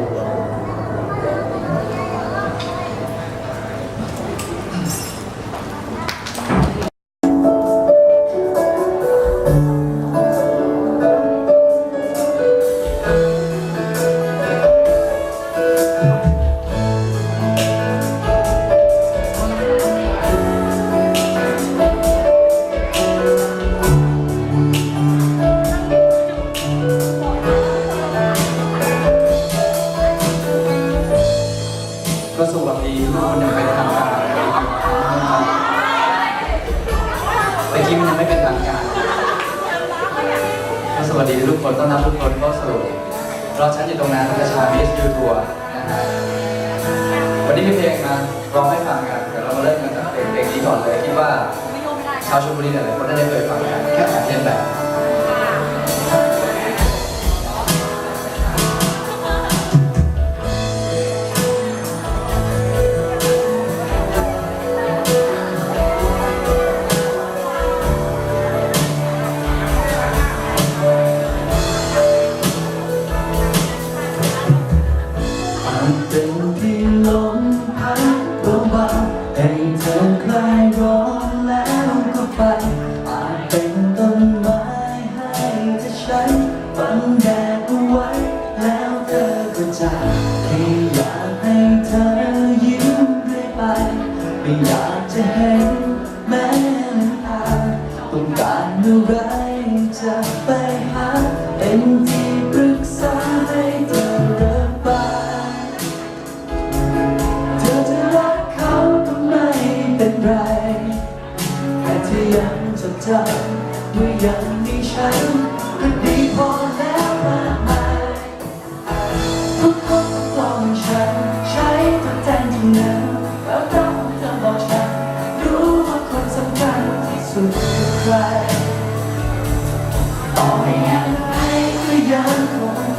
الله สวัสดีทุกคนต้อนรับทุกคนเข้าสู่รอชั้นอยู่ตรงนั้นประชามิสยูทัวร์นะฮะวันนี้มีเพลงมาร้องให้ฟังกันเดี๋ยวเรามาเริ่มกันจากเพลงนี้ก่อนเลยคิดว่าชาวชลบุรีหลายคนได้เคยฟังกันแค่แบบเรียนแบบ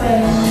Thank.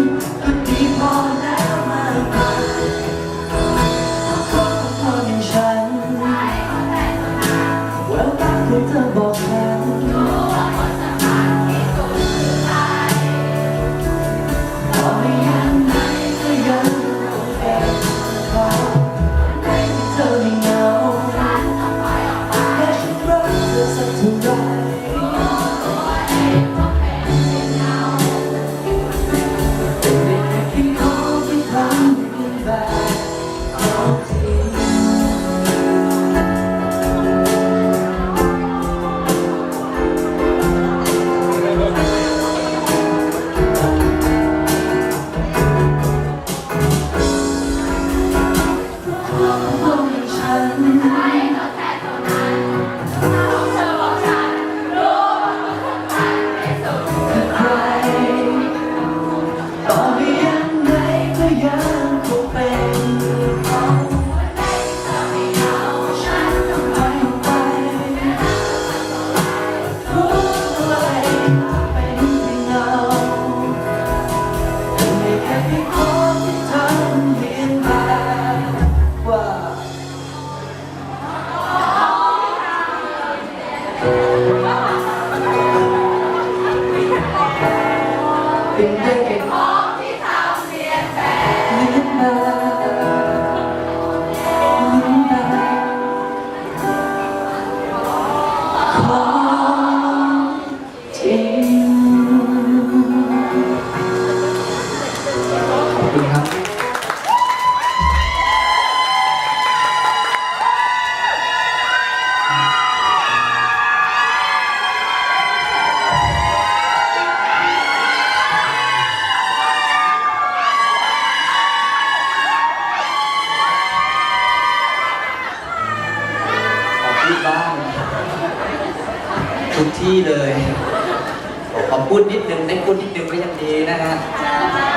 พูดนิดนึงได้พูดนิดนึงก็ยังดีนะฮะ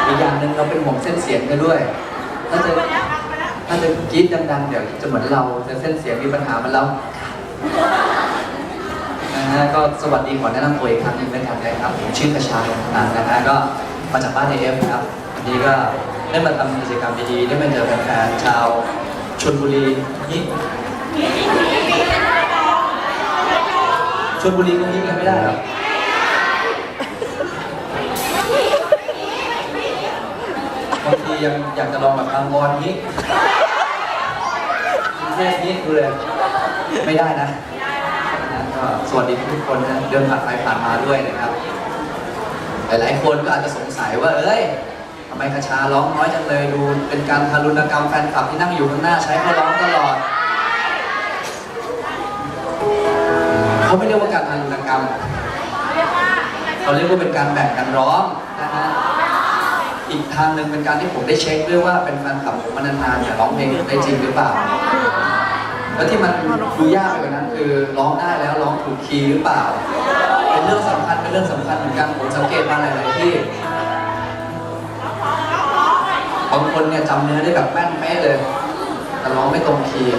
อีกอย่างหนึ่งเราเป็นห่วงเส้นเสียงกันด้วย ถ้าจะถ้าจะกรี๊ดดังๆ เดี๋ยวจะเหมือนเราจะเส้นเสียงมีปัญหาเหมันเรานะฮะก็สวัสดีขอแนะนำตัวอีกครั้งหนึงเป็นกันนะครับผมชื่อกระชายนันนะฮะก็มาจากบ้านเอฟครับวันนี้ก็ได้มาทำกิจกรรมดีๆได้มาเจอแฟนๆชาวชลบุรีนี่ชลบุรีก็ยิ้มกันไม่ได้เหรอบางที ยังอยากจะลองแบบบางวอนนี้แค่นี้ดูเลยไม่ได้นะนะก็สวัสดีทุกคนนะเดินผ่านไปผ่านมาด้วยนะครับ หลายๆคนก็อาจจะสงสัยว่าเอ้ยทำไมคาชาร้องน้อยจังเลยดู เป็นการทารุณกรรมแฟนคลับที่นั่งอยู่ข้างหน้าใช้เขาร้องตลอดเขาไม่เรียกว่าการทารุณกรรมเขาเรียกว่าเป็นการแบ่งกันร้องนะฮะ อีกทางหนึ่งเป็นการที่ผมได้เช็คด้วยว่าเป็นแฟนคลับผมมานานๆแต่ร้องเพลงได้จริงหรือเปล่า แล้วที่มันดูยากไปกว่านั้นคือร้องได้แล้วร้องถูกคีย์หรือเปล่า เป็นเรื่องสำคัญเป็นเรื่องสำคัญเหมือนกันผมสังเกตมาหลายๆที่บางคนเนี่ยจำเนื้อได้แบบแม่นเป๊ะเลย แต่ร้องไม่ตรงคีย์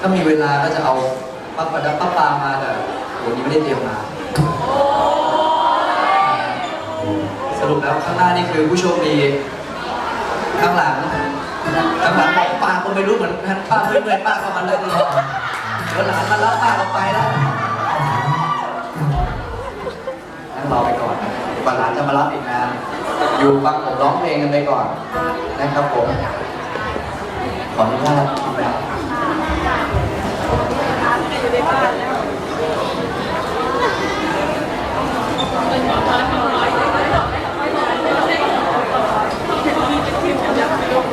ถ้ามีเวลาก็จะเอาป้าปะดับป้าปามาแต่วันนี้ไม่ได้เตรียมมา รุปแล้วข้างหน้านี่คือผู้โชคดี ข้างหลังข้างหลังบอกป้าก็ไม่รู้เหมือนกันป้าเมื่อยๆป้าก็มาเลิกรอเดี๋ยวหลานมารับป้าก็ไปแล้วนั่งรอไปก่อนนะกว่าหลานจะมารับอีกนานอยู่ฟังผมร้องเพลงกันไปก่อนนะครับผม ขออนุญาตคิดแบบ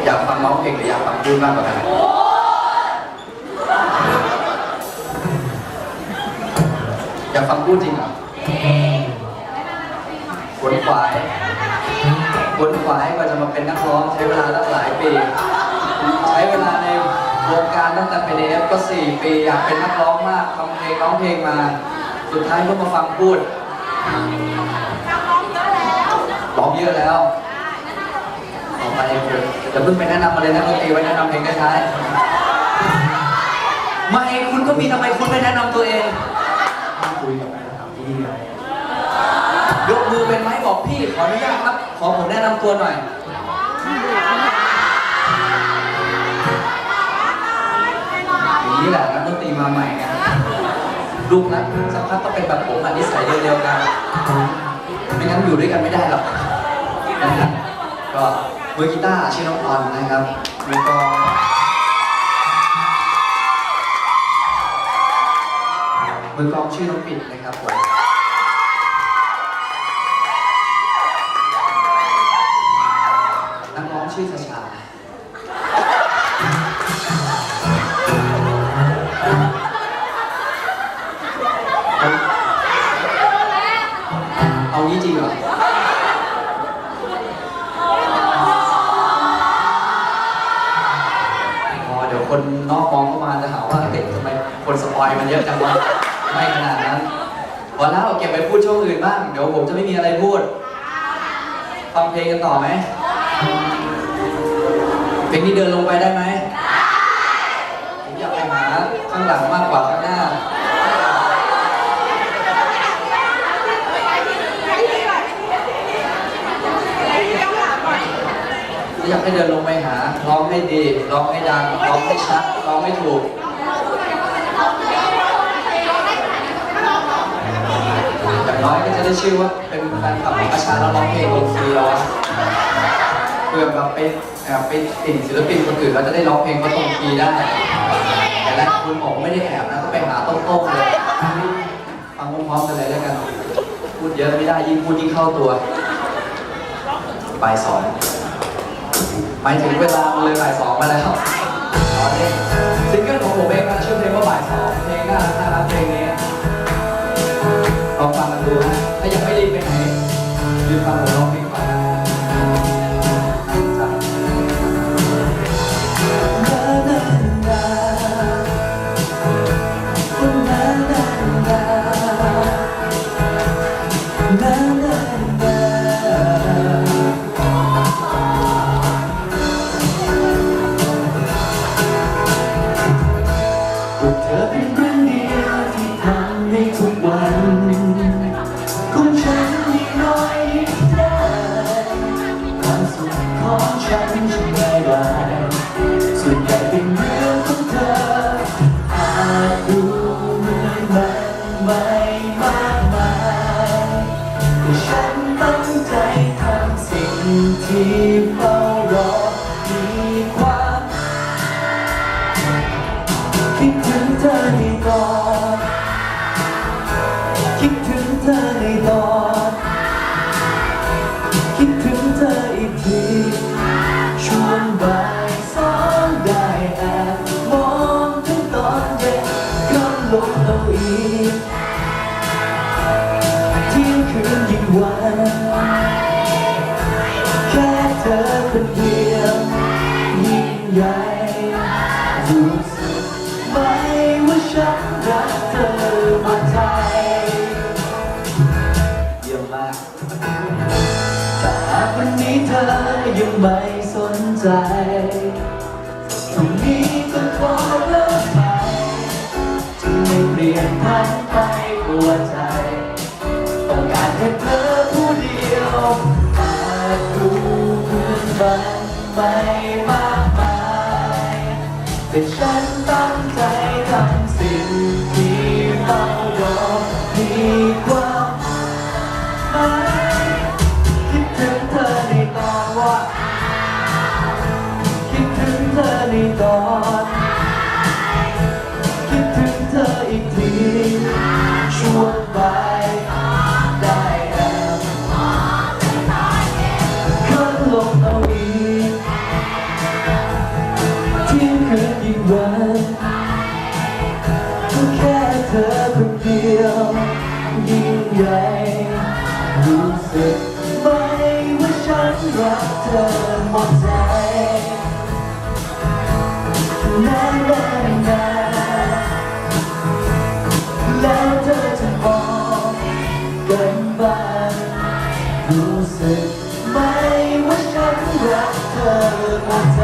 อยา กฟังร้องเพลงหรืออยากฟังพูดมากกว่ากันอยากฟังพูดจริงเหรอขวนขวายขวนขวายกว่าจะมาเป็นนักร้องใช้เวลาตั้งหลายปี ใช้เวลาในวงการตั้งแต่เป็นเอฟก็4ปีอยากเป็นนักร้องมากทำเพลงร้องเพลงมา สุดท้ายก็มาฟังพูดร้องเยอะแล้วต่อ ไปคือจะเพิ่งไปแนะนำมาเลยนะดนตรีไว้แนะนำเพลงท้ายๆไม่คุณก็มีทำไมคุณไม่แนะนำตัวเองคุยกับแฟนคลับที่นี่ไงยกมือเป็นไหมบอกพี่ขออนุญาตครับ ขอผมแนะนำตัวหน่อยอย่างนี้แหละนักดนตรีมาใหม่ไงลูกนะสักพักก็เป็นแบบผมอันนิสัยเดียวๆกันไม่งั้นอยู่ด้วยกันไม่ได้หรอกนะครับก็ มือกีตาร์ชื่อน้องปอนนะครับมือกลองมือกลองชื่อน้องปิดนะครับผม เยอะจังวะไม่ขนาดนั้นพอแล้วเก็บไปพูดช่วงอื่นบ้าง เดี๋ยวผมจะไม่มีอะไรพูด ฟังเพลงกันต่อไหมเพลงนี้เดินลงไปได้ไหมผมอยากไปหาข้างหลังมากกว่าข้างหน้าอยากให้เดินลงไปหา ร้องให้ดี ร้องให้ดัง ร้องให้ชัด ร้องให้ถูก น้อยก็จะได้ชื่อว่าเป็นแฟนคลับของอาชาแล้วร้องเพลงลงฟรีแล้วอะเพื่อแบบไปแอบไปติ่งศิลปินคนอื่นเราจะได้ร้องเพลงก็ตรงคีย์ได้ แต่ละคุณบอกไม่ได้แอบนะก็ไปหาต้นๆเลยฟังพร้อมๆกันเลยแล้วกัน พูดเยอะไม่ได้ยิ่งพูดยิ่งเข้าตัวบ่ายสองหมายถึงเวลามันเลยบ่ายสองมาแล้วตอนนี้ ก็ลงเอาอีกเที่ยงคืนยิ่งวันแค่เธอคนเดียวยิ่งใหญ่ดูส พันไปหัวใจ ต้องการแค่เธอผู้เดียวอาจดูเหมือนมันไม่มากมายแต่ฉันตั้งใจ เธอหมดใจนานนานนานแล้วเธอจะมองกันบ้างรู้สึกไหมว่าฉันรักเธอหมดใจ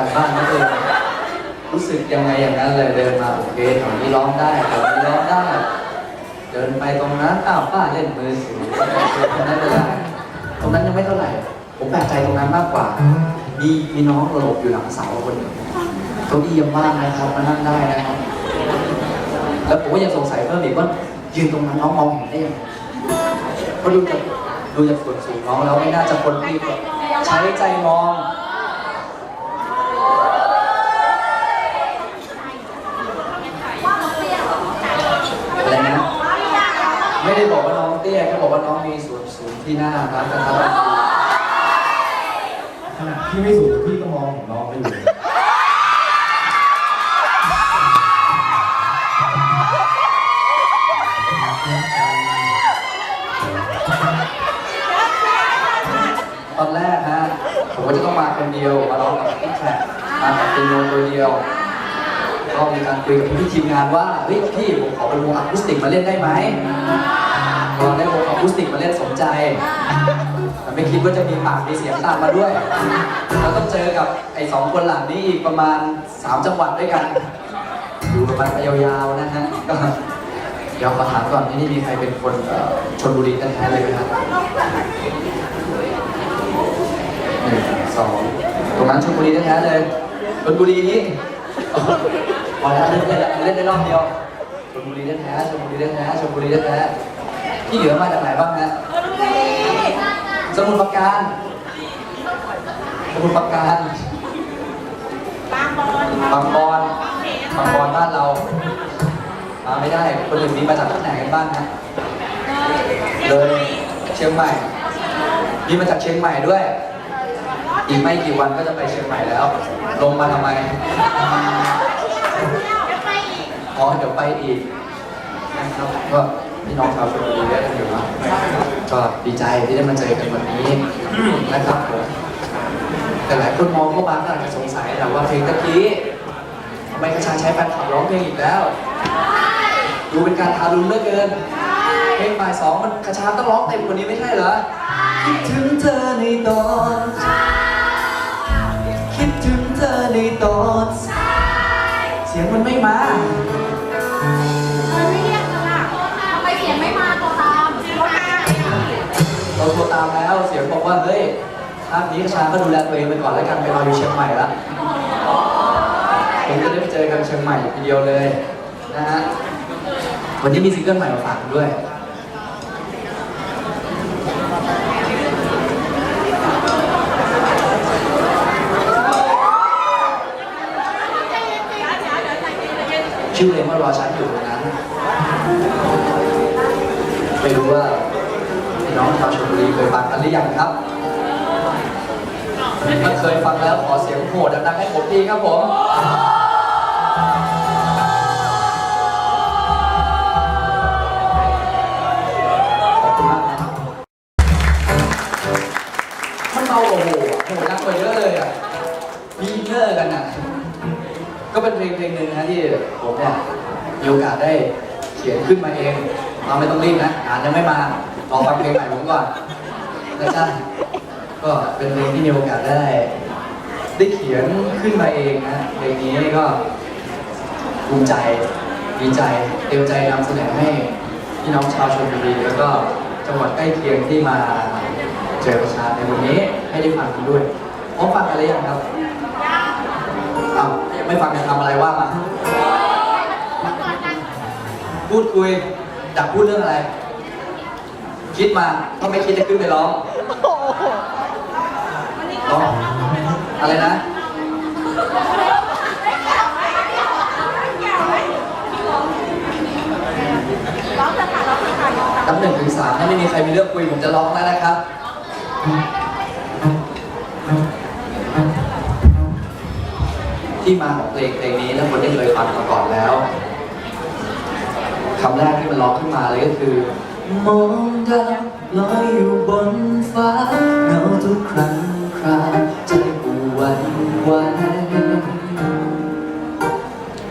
การบ้านนักเรียนรู้สึกยังไงอย่างนั้นเลยเดินมาโอเคแถวนี้ร้องได้แถวนี้ร้องได้ เดินไปตรงนั้นอ้าวป้าเล่นมือถือตรงนั้นไม่ได้ตรงนั้นยังไม่เท่าไหร่ ผมแปลกใจตรงนั้นมากกว่า มีมีน้องหลบอยู่หลังเสาคนหนึ่งเก้าอี้ยังว่างนะครับมานั่งได้นะครับ แล้วผมก็ยังสงสัยเพิ่มอีกว่ายืนตรงนั้นน้องมองเห็นได้ยังไงเพราะดูจากดูจากส่วนสูงน้องแล้วไม่น่าจะคนที่แบบใช้ใจมอง อะไรนะ ไม่ได้บอกว่าน้องเตี้ยแค่บอกว่าน้องมีส่วนสูงที่หน้าครับนะครับขนาดพี่ไม่สูงพี่ก็มองเห็นน้องไม่อยู่เลยตอนแรกฮะผมก็จะต้องมาคนเดียวมาร้องกับพี่แขกมากับเปียโนตัวเดียวก็มีการคุยกับพี่ทีมงานว่าเฮ้ยพี่ผมขอเป็นวงอะคูสติกมาเล่นได้ไหม พอได้วงอะคูสติกมาเล่นสนใจ แต่ไม่คิดว่าจะมีปากมีเสียงตามมาด้วยแล้วต้องเจอกับไอ้สองคนหลังนี้อีกประมาณ 3 จังหวัดด้วยกัน อยู่ประมาณไปยาวๆนะฮะก็เดี๋ยวขอถามก่อนที่นี่มีใครเป็นคนเอ่อชนบุรีแท้ๆเลยไหมครับหนึ่งสองตรงนั้นชนบุรีแท้ๆเลยชนบุรีนี้พอแล้วเล่นได้เล่นได้รอบเดียวชลบุรีแท้ๆชลบุรีแท้ๆชลบุรีแท้ๆ ที่เหลือมาจากไหนบ้างฮะสมุทรปราการ สมุทรปราการบางบอนบางบอนบางบอนบ้านเรา มาไม่ได้คนอื่นมีมาจากที่ไหนกันบ้างฮะเลยเชียงใหม่มีมาจากเชียงใหม่ด้วย อีกไม่กี่วันก็จะไปเชียงใหม่แล้ว ลงมาทำไมอ๋อเดี๋ยวไปอีกนะครับก็ พี่น้องชาวชลบุรีได้กันอยู่นะก็ดีใจที่ได้มาเจอกันวันนี้นะครับผมแต่หลายคนมองเข้ามาก็อาจจะสงสัยแหละว่าเพลงตะกี้ทำไมกระชาใช้แฟนขับร้องเพลงอีกแล้วดูเป็นการทารุณเหลือเกินเพลงบ่ายสองมันกระชาต้องร้องเต็มกว่านี้ไม่ใช่เหรอคิดถึงเธอในตอนคิดถึงเธอในตอนเสียงมันไม่มา เราโทรตามแล้ว เสียงบอกว่าเฮ้ยภาคนี้ชาก็ดูแลตัวเองไปก่อนแล้วกันไปรออยู่เชียงใหม่ละผมจะได้ไปเจอกันเชียงใหม่ทีเดียวเลยนะฮะวันนี้มีซิงเกิลใหม่มาฝากด้วยชื่อเพลงว่ารอฉันอยู่ตรงนั้นไม่รู้ว่า พี่น้องชาวชลบุรีเคยฟังกันหรือยังครับถ้าเคยฟังแล้วขอเสียงโหดดังๆให้ผมทีครับผมมันเบากว่าโหอะโหดังกว่าเยอะเลยอะมีอินเนอร์กันอะ ก็เป็นเพลงเพลงหนึ่งนะที่ผมเนี่ยมีโอกาสได้เขียนขึ้นมาเองเราไม่ต้องรีบนะ อ่านยังไม่มา รอฟังเพลงใหม่ผมก่อนนะจ๊ะก็เป็นเพลงที่มีโอกาสได้ ได้เขียนขึ้นมาเองนะเพลงนี้ก็ภูมิใจดีใจเต็มใจนำเสนอให้พี่น้องชาวชลบุรีแล้วก็จังหวัดใกล้เคียงที่มาเจอประชาในวันนี้ให้ได้ฟังกันด้วยพร้อมฟังกันหรือยังครับอ้าวยังไม่ฟังจะทำอะไรว่ามาพูดคุยอยากพูดเรื่องอะไร คิดมาถ้าไม่คิดจะขึ้นไปร้องร้องอะไรนะนับหนึ่งถึงสามถ้าไม่มีใครมีเรื่องคุยผมจะร้องแล้วนะครับที่มาของเพลงเพลงนี้ถ้าคนได้เคยฟังมาก่อนแล้วคำแรกที่มันร้องขึ้นมาเลยก็คือ มองดาวลอยอยู่บนฟ้าเงาทุกครั้งคราใจกูหวันไหว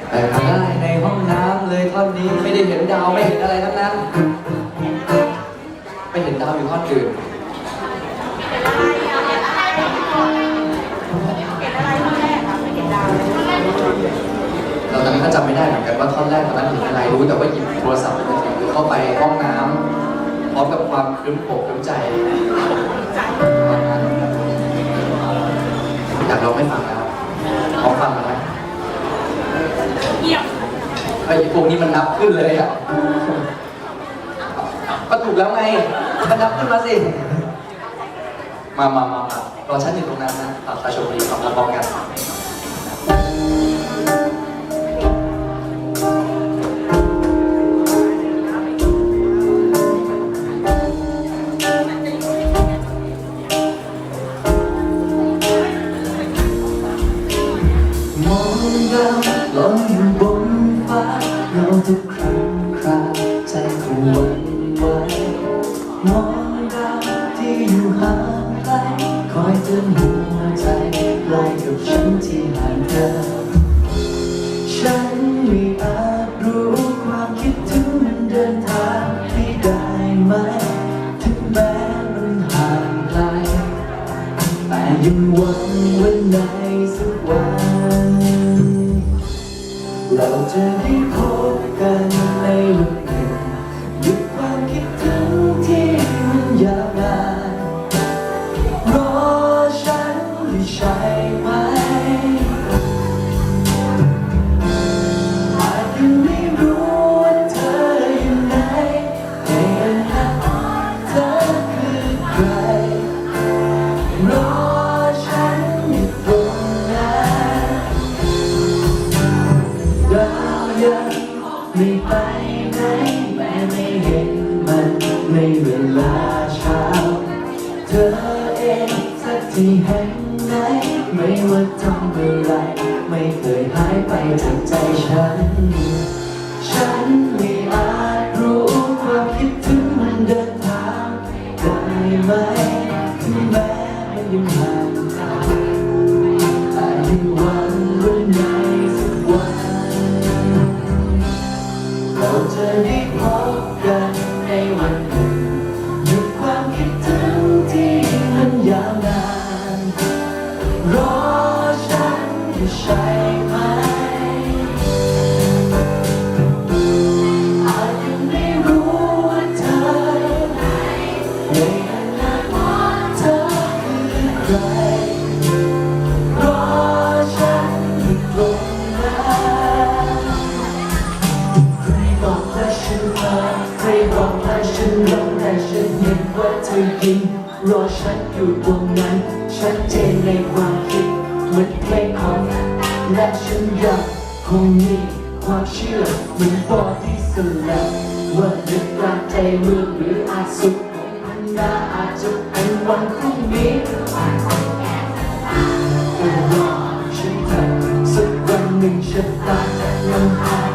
แต่ถ้าได้ในห้องน้ำเลยท่อนนี้ไม่ได้เห็นดาวไม่เห็นอะไรทั้งนั้น ไม่เห็นดาวอยู่ท่อนอื่นเราตอนนี้ก็จำไม่ได้เหมือนกันว่าท่อนแรกตอนนั้นเห็นอะไรรู้แต่ว่าหยิบโทรศัพท์มือถือเข้าไปห้องน้ำ ร้อมกับความครึ้มโอกครึ้มใจตอนนั้นอยากลองไม่ฟังแล้วลองฟังกันไหมไอ้พวกนี้มันนับขึ้นเลยอะก็ถูกแล้วไงก็นับขึ้นมาสิ มามามามาเราฉันอยู่ตรงนั้นนะตัดตาชมบุรีของเราพร้อมกัน ไหมถึงแม้มันยัง อยู่ตรงนั้น ชัดเจนในความคิดเหมือนเพลงของและฉันยังคงมีความเชื่อเหมือนบอที่สลับว่านึกกลางใจเมืองหรืออาสุดของพันนาอาจจะเป็นวันพรุ่งนี้ก็รอฉันเถอะสักวันหนึ่งชะตาจะนำพา